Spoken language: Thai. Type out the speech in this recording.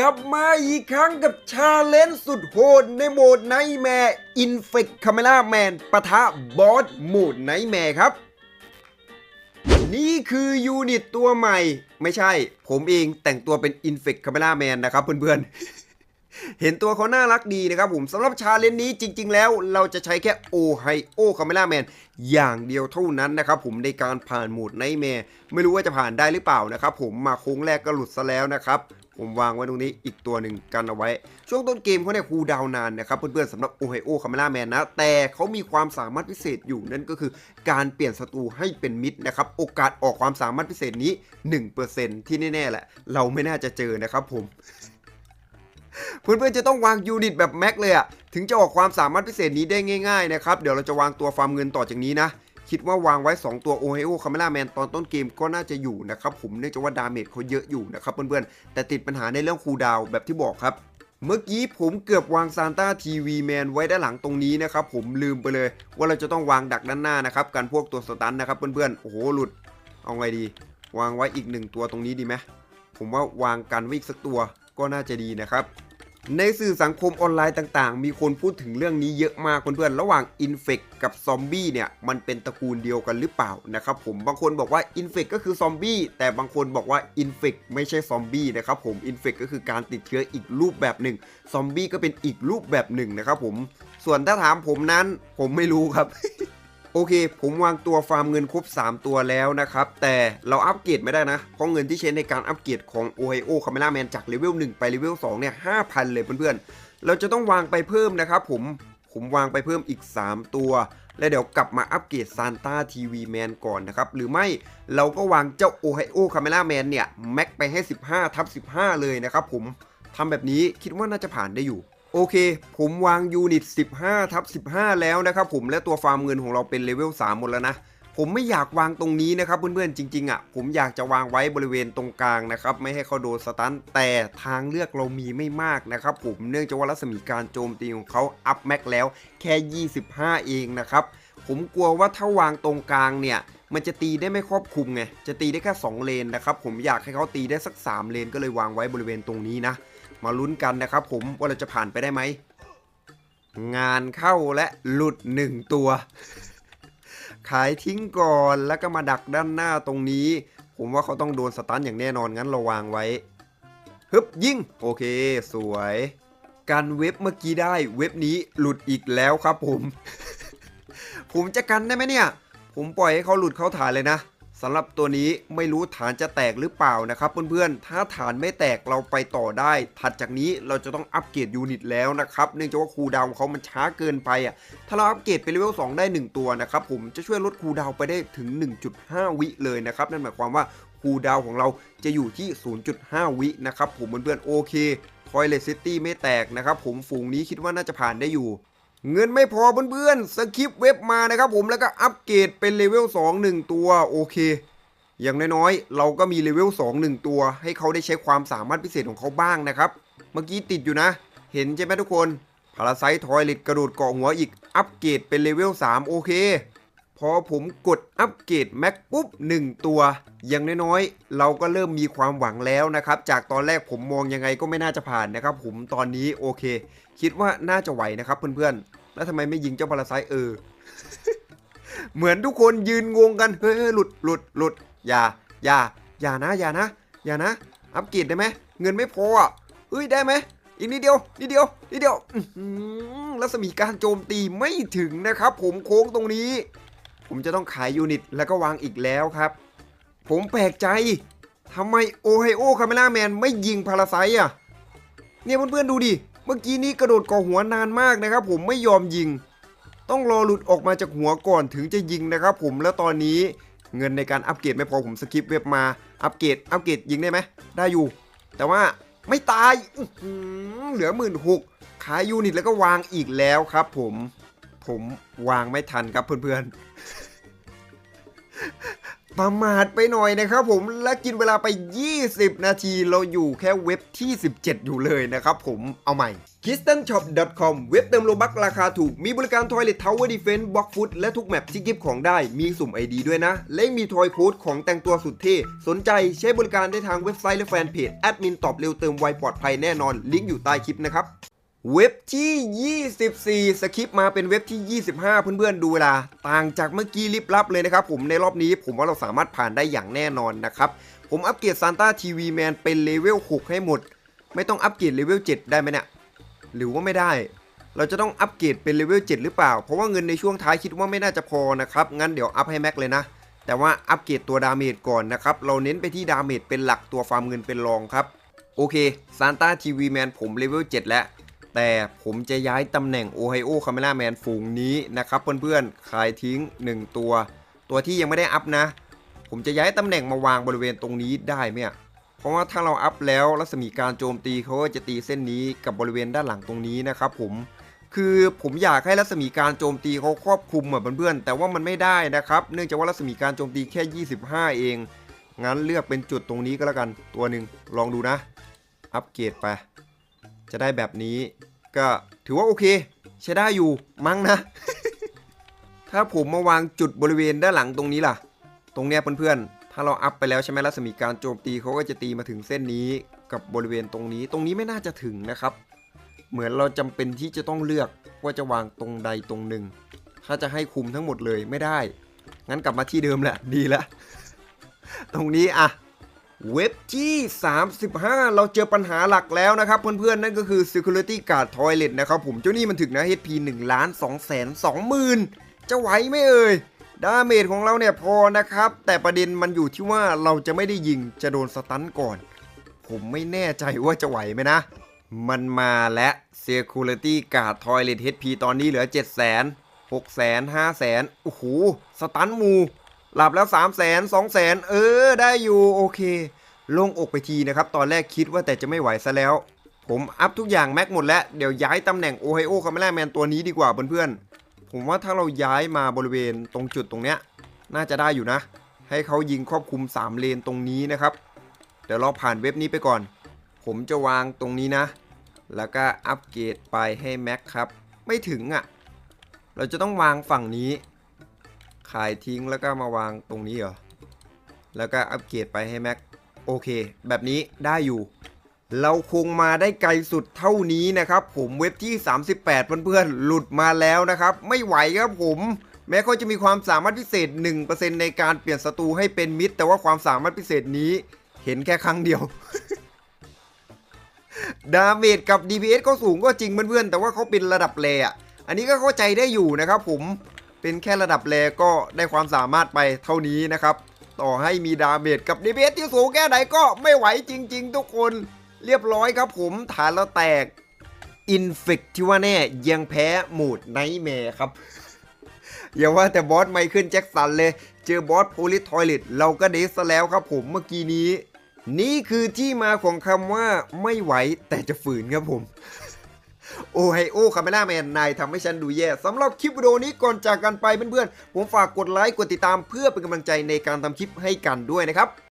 กลับมาอีกครั้งกับชาเลนจ์สุดโหดในโหมดไนแมร์อินเฟกคาเมล่าแมนปะทะบอสโหมดไนแมร์ครับ นี่คือยูนิตตัวใหม่ ไม่ใช่ ผมเองแต่งตัวเป็น Infect Camera Man นะครับเพื่อนๆ เห็นตัวเขาน่ารักดีนะครับผมสำหรับชาเลนจ์นี้จริง ๆ แล้วเราจะใช้แค่โอไฮโอคาเมล่าแมนอย่างเดียวเท่านั้นนะครับผมในการผ่านโหมดไนแมร์ไม่รู้ว่าจะผ่านได้หรือเปล่านะครับผมมาโค้งแรกก็หลุดซะแล้วนะครับ ผมวางไว้ตรงนี้อีกตัวหนึ่งกันเอาไว้ ช่วงต้นเกมเขาเนี่ยคูดาวน์นานนะครับเพื่อนๆสำหรับโอไฮโอคาเมล่าแมนนะ แต่เขามีความสามารถพิเศษอยู่นั่นก็คือการเปลี่ยนศัตรูให้เป็นมิตรนะครับ โอกาสออกความสามารถพิเศษนี้ 1%ที่แน่ๆแหละ เราไม่น่าจะเจอนะครับผมเพื่อนๆจะต้องวางยูนิตแบบแม็กเลยอะถึงจะออกความสามารถพิเศษนี้ได้ง่ายๆนะครับเดี๋ยวเราจะวางตัวฟาร์มเงินต่อจากนี้นะ คิดว่าวางไว้ 2 ตัวโอไฮโอคาเมล่าแมนตอนต้นเกมก็น่าจะอยู่นะครับผมเนื่องจากว่าดาเมจเขาเยอะอยู่นะครับเพื่อนๆ แต่ติดปัญหาในเรื่องคูดาวแบบที่บอกครับเมื่อกี้ผมเกือบวางซานต้าทีวีแมนไว้ด้านหลังตรงนี้นะครับผมลืมไปเลย ว่าเราจะต้องวางดักด้านหน้านะครับกันพวกตัวสตันนะครับเพื่อนๆ โอ้โหหลุด เอาไงดี วางไว้อีกหนึ่งตัวตรงนี้ดีไหมผมว่าวางกันไว้อีกสักตัวก็น่าจะดีนะครับ ในสื่อสังคมออนไลน์ต่างๆ มีคนพูดถึงเรื่องนี้เยอะมากเพื่อนๆ ระหว่างอินเฟกกับซอมบี้เนี่ย มันเป็นตระกูลเดียวกันหรือเปล่านะครับผม บางคนบอกว่าอินเฟกก็คือซอมบี้แต่บางคนบอกว่าอินเฟกไม่ใช่ซอมบี้นะครับผมอินเฟกก็คือการติดเชื้ออีกรูปแบบหนึ่ง ซอมบี้ก็เป็นอีกรูปแบบหนึ่งนะครับผม ส่วนถ้าถามผมนั้นผมไม่รู้ครับ โอเค ผมวางตัวฟาร์มเงินครบ 3 ตัวแล้วนะครับ แต่เราอัปเกรดไม่ได้นะ เพราะเงินที่ใช้ในการอัปเกรดของ Ohio Camera Man จากเลเวล1ไปเลเวล2เนี่ย5,000 เลยเพื่อนๆ เราจะต้องวางไปเพิ่มนะครับผม ผมวางไปเพิ่มอีก 3 ตัว แล้วเดี๋ยวกลับมาอัปเกรด Santa TV Man ก่อนนะครับ หรือไม่เราก็วางเจ้า Ohio Camera Man เนี่ยแม็กไปให้ 15ทับ15 เลยนะครับผมทำแบบนี้คิดว่าน่าจะผ่านได้อยู่ โอเค ผมวางยูนิต 15ทับ15 แล้วนะครับผมและตัวฟาร์มเงินของเราเป็นเลเวล 3 หมดแล้วนะ ผมไม่อยากวางตรงนี้นะครับเพื่อนๆจริงๆอะผมอยากจะวางไว้บริเวณตรงกลางนะครับ ไม่ให้เขาโดนสตันแต่ทางเลือกเรามีไม่มากนะครับผมเนื่องจากว่ารัศมีการโจมตีของเขาอัพแม็กแล้วแค่ 25 เองนะครับผมกลัวว่าถ้าวางตรงกลางเนี่ยมันจะตีได้ไม่ครอบคลุมไง จะตีได้แค่ 2 เลนนะครับ ผมอยากให้เขาตีได้สัก 3 เลนก็เลยวางไว้บริเวณตรงนี้นะ มาลุ้นกันนะครับผมว่าเราจะผ่านไปได้ไหม งานเข้าและหลุดหนึ่งตัว ขายทิ้งก่อนแล้วก็มาดักด้านหน้าตรงนี้ ผมว่าเขาต้องโดนสตันอย่างแน่นอนงั้นเราวางไว้ฮึบยิงโอเค สวย การเว็บเมื่อกี้ได้เว็บนี้หลุดอีกแล้วครับผม ผมจะกันได้ไหมเนี่ย ผมปล่อยให้เขาหลุดเข้าฐานเลยนะ สำหรับตัวนี้ไม่รู้ฐานจะแตกหรือเปล่านะครับเพื่อนๆ ถ้าฐานไม่แตกเราไปต่อได้ ถัดจากนี้เราจะต้องอัปเกรดยูนิตแล้วนะครับเนื่องจากว่าคูลดาวเขามันช้าเกินไปอะถ้าเราอัปเกรดไปเลเวล2ได้ 1 ตัวนะครับผมจะช่วยลดคูลดาวไปได้ถึง 1.5 วิเลยนะครับนั่นหมายความว่าคูลดาวของเราจะอยู่ที่ 0.5 วินะครับผมเพื่อนๆโอเคทอยเลซิตี้ไม่แตกนะครับผมฝูงนี้คิดว่าน่าจะผ่านได้อยู่ เงินไม่พอเพื่อนๆสคริปเว็บมานะครับผมแล้วก็อัปเกรดเป็นเลเวล2 1 ตัวโอเค อย่างน้อยๆ เราก็มีเลเวล2 1 ตัว ให้เขาได้ใช้ความสามารถพิเศษของเขาบ้างนะครับ เมื่อกี้ติดอยู่นะ เห็นใช่ไหมทุกคนพาราไซทอยลิตกระโดดเกาะหัวอีกอัปเกรดเป็นเลเวล3โอเค พอผมกดอัปเกรดแม็กปุ๊บ 1 ตัว อย่างน้อยๆ เราก็เริ่มมีความหวังแล้วนะครับ จากตอนแรกผมมองยังไงก็ไม่น่าจะผ่านนะครับ ผมตอนนี้โอเค คิดว่าน่าจะไหวนะครับเพื่อนๆ แล้วทำไมไม่ยิงเจ้าพาราไซเออ เหมือนทุกคนยืนงงกันเฮ้ยหลุดหลุดหลุดอย่าอย่าอย่านะอย่านะอย่านะ อัปเกรดได้ไหมเงินไม่พออะเอ้ยได้ไหมอีกนิดเดียวนิดเดียวนิดเดียวรัศมีการโจมตีไม่ถึงนะครับ ผมโค้งตรงนี้ ผมจะต้องขายยูนิตแล้วก็วางอีกแล้วครับ ผมแปลกใจทำไมโอไฮโอคาเมล่าแมนไม่ยิงพาราไซอะ เนี่ยเพื่อนๆดูดิ เมื่อกี้นี้กระโดดก่อหัวนานมากนะครับ ผมไม่ยอมยิง ต้องรอหลุดออกมาจากหัวก่อนถึงจะยิงนะครับ ผมแล้วตอนนี้เงินในการอัปเกรดไม่พอผมสกิปเว็บมาอัปเกรดอัปเกรดยิงได้ไหมได้อยู่ แต่ว่าไม่ตายเหลือหมื่นหกขายยูนิตแล้วก็วางอีกแล้วครับผม ผมวางไม่ทันครับเพื่อนๆ ประมาทไปหน่อยนะครับผมและกินเวลาไป 20 นาทีเราอยู่แค่เว็บที่ 17 อยู่เลยนะครับผมเอาใหม่ k i s t e n s h o p c o m เว็บเติมโลบักราคาถูก มีบริการ Toilet Tower Defense Box Food และทุกแมปที่กิฟของได้มีสุ่ม ID ด้วยนะ และมีทอยโค้ดของแต่งตัวสุดเท่สนใจใช้บริการได้ทางเว็บไซต์และแฟนเพจแอดมินตอบเร็วเติมไวปลอดภัยแน่นอน ลิงก์อยู่ใต้คลิปนะครับ เว็บที่ 24 สคริปมาเป็นเว็บที่ 25 เพื่อนๆดูเวลา ต่างจากเมื่อกี้ลิบลับเลยนะครับผมในรอบนี้ผมว่าเราสามารถผ่านได้อย่างแน่นอนนะครับผมอัปเกรดซานต้าทีวีแมนเป็นเลเวล 6 ให้หมด ไม่ต้องอัปเกรดเลเวล 7 ได้ไหมเนี่ยหรือว่าไม่ได้ เราจะต้องอัปเกรดเป็นเลเวล 7 หรือเปล่า เพราะว่าเงินในช่วงท้ายคิดว่าไม่น่าจะพอนะครับงั้นเดี๋ยวอัพให้แม็กเลยนะ แต่ว่าอัปเกรดตัวดาเมจก่อนนะครับเราเน้นไปที่ดาเมจเป็นหลักตัวฟาร์มเงินเป็นรองครับโอเคซานต้าทีวีแมนผมเลเวล 7 แล้ว แต่ผมจะย้ายตำแหน่งโอไฮโอคาเมล่าแมนฝูงนี้นะครับเพื่อนๆขายทิ้ง 1 ตัว ตัวที่ยังไม่ได้อัพนะ ผมจะย้ายตำแหน่งมาวางบริเวณตรงนี้ได้ไหมเพราะว่าถ้าเราอัพแล้วรัศมีการโจมตีเขาก็จะตีเส้นนี้กับบริเวณด้านหลังตรงนี้นะครับผมคือผมอยากให้รัศมีการโจมตีเขาครอบคลุมอะเพื่อนๆแต่ว่ามันไม่ได้นะครับ เนื่องจากว่ารัศมีการโจมตีแค่ 25 เอง งั้นเลือกเป็นจุดตรงนี้ก็แล้วกันตัวหนึ่งลองดูนะ อัปเกรดไป จะได้แบบนี้ก็ถือว่าโอเค ใช้ได้อยู่มั้งนะ ถ้าผมมาวางจุดบริเวณด้านหลังตรงนี้ล่ะ ตรงเนี้ยเพื่อนๆ ถ้าเราอัพไปแล้วใช่ไหมรัศมีการโจมตีเขาก็จะตีมาถึงเส้นนี้กับบริเวณตรงนี้ ตรงนี้ไม่น่าจะถึงนะครับ เหมือนเราจำเป็นที่จะต้องเลือกว่าจะวางตรงใดตรงหนึ่ง ถ้าจะให้คุมทั้งหมดเลยไม่ได้ งั้นกลับมาที่เดิมแหละดีล้วตรงนี้อะ เว็บที่ 35 เราเจอปัญหาหลักแล้วนะครับเพื่อนๆ นั่นก็คือ Security Guard Toilet นะครับผมเจ้านี่มันถึงนะ HP 1ล้าน2แสน2หมื่นจะไหวไหมเอ่ยดาเมจของเราเนี่ยพอนะครับ แต่ประเด็นมันอยู่ที่ว่าเราจะไม่ได้ยิงจะโดนสตันก่อน ผมไม่แน่ใจว่าจะไหวไหมนะ มันมาและ Security Guard Toilet HP ตอนนี้เหลือ 7 0 0 0 0 0 6 0 0 0 0 5 0 0 0 0โอ้โหสตันมู หลับแล้ว3 0 0 0 0 0 2 0 0 0 เออ ได้อยู่โอเค โลงอกไปทีนะครับ ตอนแรกคิดว่าแต่จะไม่ไหวซะแล้ว ผมอัพทุกอย่างแม็กหมดแล้ว เดี๋ยวย้ายตำแหน่งโอไฮโอคาเมล่าแมนตัวนี้ดีกว่าเพื่อนๆ ผมว่าถ้าเราย้ายมาบริเวณตรงจุดตรงเนี้ย น่าจะได้อยู่นะ ให้เขายิงครอบคลุม 3 เลนตรงนี้นะครับ เดี๋ยวเราผ่านเว็บนี้ไปก่อน ผมจะวางตรงนี้นะ แล้วก็อัปเกรดไปให้แม็กครับ ไม่ถึงอะ่ะ เราจะต้องวางฝั่งนี้ ขายทิ้งแล้วก็มาวางตรงนี้เหรอ แล้วก็อัปเกรดไปให้แม็ก โอเค แบบนี้ได้อยู่ เราคงมาได้ไกลสุดเท่านี้นะครับ ผมเว็บที่ 38 เพื่อนๆ หลุดมาแล้วนะครับ ไม่ไหวครับผมแม้เขาจะมีความสามารถพิเศษ 1%ในการเปลี่ยนศัตรูให้เป็นมิตร แต่ว่าความสามารถพิเศษนี้เห็นแค่ครั้งเดียว ดาเมจกับ DPS ก็สูงก็จริงเพื่อนๆ แต่ว่าเขาเป็นระดับแรอะอันนี้ก็เข้าใจได้อยู่นะครับผม เป็นแค่ระดับแรก็ได้ความสามารถไปเท่านี้นะครับ ต่อให้มีดาเมจกับ DPS ที่สูงแค่ไหนก็ไม่ไหวจริง ๆ ทุกคนเรียบร้อยครับผมฐานเราแตกอินเฟกที่ว่าแน่ยังแพ้หมูดไนท์แมร์ครับอย่าว่าแต่บอสไมเคิลแจ็คสันเลย เจอบอสโพลิทอยเลตเราก็เดสซแล้วครับผมเมื่อกี้นี้ นี่คือที่มาของคำว่าไม่ไหวแต่จะฝืนครับผม โอไฮโอคาเมล่าแมนนายทำให้ฉันดูแย่สำหรับคลิปวิดีโอนี้ก่อนจากกันไปเพื่อนๆผมฝากกดไลค์กดติดตามเพื่อเป็นกำลังใจในการทำคลิปให้กันด้วยนะครับ